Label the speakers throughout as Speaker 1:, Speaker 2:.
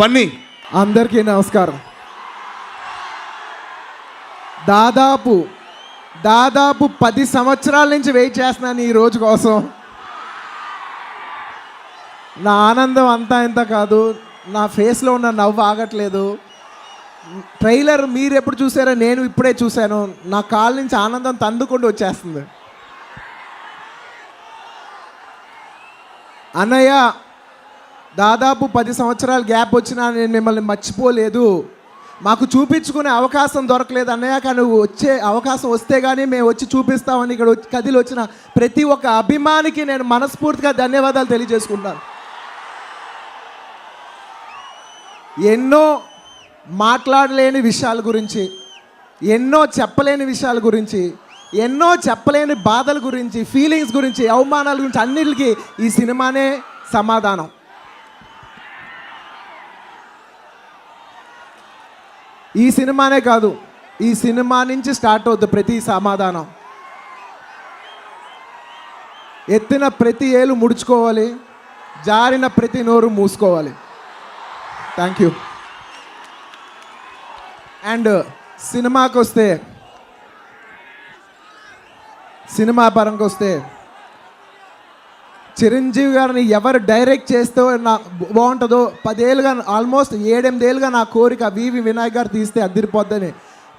Speaker 1: బన్నీ.
Speaker 2: అందరికీ నమస్కారం. దాదాపు దాదాపు పది సంవత్సరాల నుంచి వెయిట్ చేస్తున్నాను ఈ రోజు కోసం. నా ఆనందం అంతా ఇంత కాదు. నా ఫేస్లో ఉన్న నవ్వు ఆగట్లేదు. ట్రైలర్ మీరు ఎప్పుడు చూసారో నేను ఇప్పుడే చూశాను. నా కాళ్ళ నుంచి ఆనందం తందుకుంటూ వచ్చేస్తుంది. అన్నయ్య దాదాపు పది సంవత్సరాల గ్యాప్ వచ్చినా నేను మిమ్మల్ని మర్చిపోలేదు. మాకు చూపించుకునే అవకాశం దొరకలేదు అన్నయ్య కానీ వచ్చే అవకాశం వస్తే కానీ మేము వచ్చి చూపిస్తామని ఇక్కడ కదిలి వచ్చిన ప్రతి ఒక్క అభిమానికి నేను మనస్ఫూర్తిగా ధన్యవాదాలు తెలియజేసుకుంటాను. ఎన్నో మాట్లాడలేని విషయాల గురించి ఎన్నో చెప్పలేని విషయాల గురించి ఎన్నో చెప్పలేని బాధల గురించి ఫీలింగ్స్ గురించి అవమానాల గురించి అన్నిటికీ ఈ సినిమానే సమాధానం. ఈ సినిమానే కాదు ఈ సినిమా నుంచి స్టార్ట్ అవుతుంది ప్రతి సమాధానం. ఎత్తిన ప్రతి ఏలు ముడుచుకోవాలి జారిన ప్రతి నోరు మూసుకోవాలి. థ్యాంక్ యూ అండ్ uh, సినిమాకి వస్తే సినిమా పరంగా వస్తే చిరంజీవి గారిని ఎవరు డైరెక్ట్ చేస్తే నా బాగుంటుందో పదేళ్ళుగా ఆల్మోస్ట్ ఏడెనిమిదేళ్ళుగా నా కోరిక వివి వినాయక్ గారు తీస్తే అదిరిపోద్దని.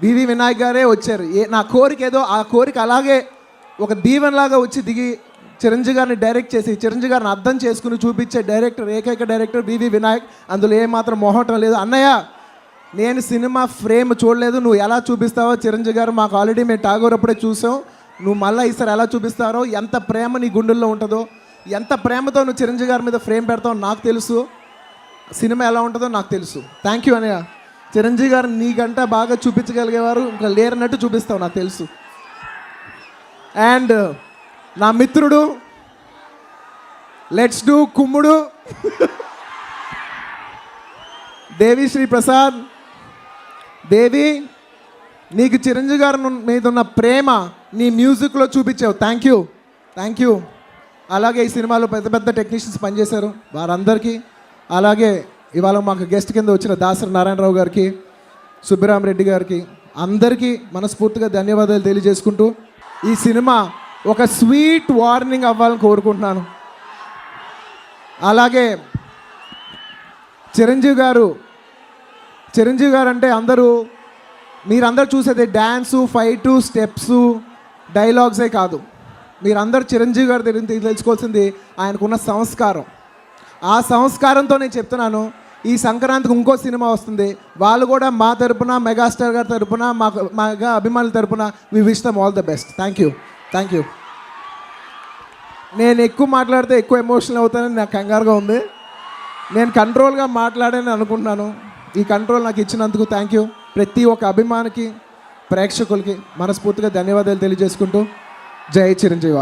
Speaker 2: వివి వినాయక్ గారే వచ్చారు. ఏ నా కోరిక ఏదో ఆ కోరిక అలాగే ఒక దీవెనలాగా వచ్చి దిగి చిరంజీవి గారిని డైరెక్ట్ చేసి చిరంజీవి గారిని అర్థం చేసుకుని చూపించే డైరెక్టర్ ఏకైక డైరెక్టర్ వివి వినాయక్. అందులో ఏమాత్రం మొహటం లేదు. అన్నయ్య నేను సినిమా ఫ్రేమ్ చూడలేదు. నువ్వు ఎలా చూపిస్తావో చిరంజీవి గారు మాకు ఆల్రెడీ మేము టాగోర్ అప్పుడే చూసాం. నువ్వు మళ్ళీ ఈసారి ఎలా చూపిస్తారో ఎంత ప్రేమ నీ గుండెల్లో ఉంటుందో ఎంత ప్రేమతో నువ్వు చిరంజీవి గారి మీద ఫ్రేమ్ పెడతావో నాకు తెలుసు. సినిమా ఎలా ఉంటుందో నాకు తెలుసు. థ్యాంక్ యూ అన్నయ్య. చిరంజీవి గారు నీకంటే బాగా చూపించగలిగేవారు ఇంకా లేరన్నట్టు చూపిస్తావు నాకు తెలుసు. అండ్ నా మిత్రుడు లెట్స్ డూ కుమ్ముడు. దేవి శ్రీ ప్రసాద్ దేవి నీకు చిరంజీవి గారి మీద ఉన్న ప్రేమ నీ మ్యూజిక్లో చూపించావు. థ్యాంక్ యూ థ్యాంక్ యూ అలాగే ఈ సినిమాలో పెద్ద పెద్ద టెక్నీషియన్స్ పనిచేశారు వారందరికీ. అలాగే ఇవాళ మాకు గెస్ట్ కింద వచ్చిన దాసరి నారాయణరావు గారికి సుబ్బిరామరెడ్డి గారికి అందరికీ మనస్ఫూర్తిగా ధన్యవాదాలు తెలియజేసుకుంటూ ఈ సినిమా ఒక స్వీట్ వార్నింగ్ అవ్వాలని కోరుకుంటున్నాను. అలాగే చిరంజీవి గారు చిరంజీవి గారు అంటే అందరూ మీరందరూ చూసేది డ్యాన్సు ఫైటు స్టెప్స్ డైలాగ్సే కాదు. మీరందరూ చిరంజీవి గారి దగ్గర తెలుసుకోవాల్సింది ఆయనకున్న సంస్కారం. ఆ సంస్కారంతో నేను చెప్తున్నాను ఈ సంక్రాంతికి ఇంకో సినిమా వస్తుంది. వాళ్ళు కూడా మా తరపున మెగాస్టార్ గారి తరపున మా మెగా అభిమానుల తరపున we wish them all the best. Thank you thank you నేను ఎక్కువ మాట్లాడితే ఎక్కువ ఎమోషనల్ అవుతానని నాకు కంగారుగా ఉంది. నేను కంట్రోల్గా మాట్లాడాలని అనుకుంటున్నాను. ఈ కంట్రోల్ నాకు ఇచ్చినందుకు థ్యాంక్ యూ ప్రతి ఒక్క అభిమానికి ప్రేక్షకులకి మనస్ఫూర్తిగా ధన్యవాదాలు తెలియజేసుకుంటూ జై చిరంజీవ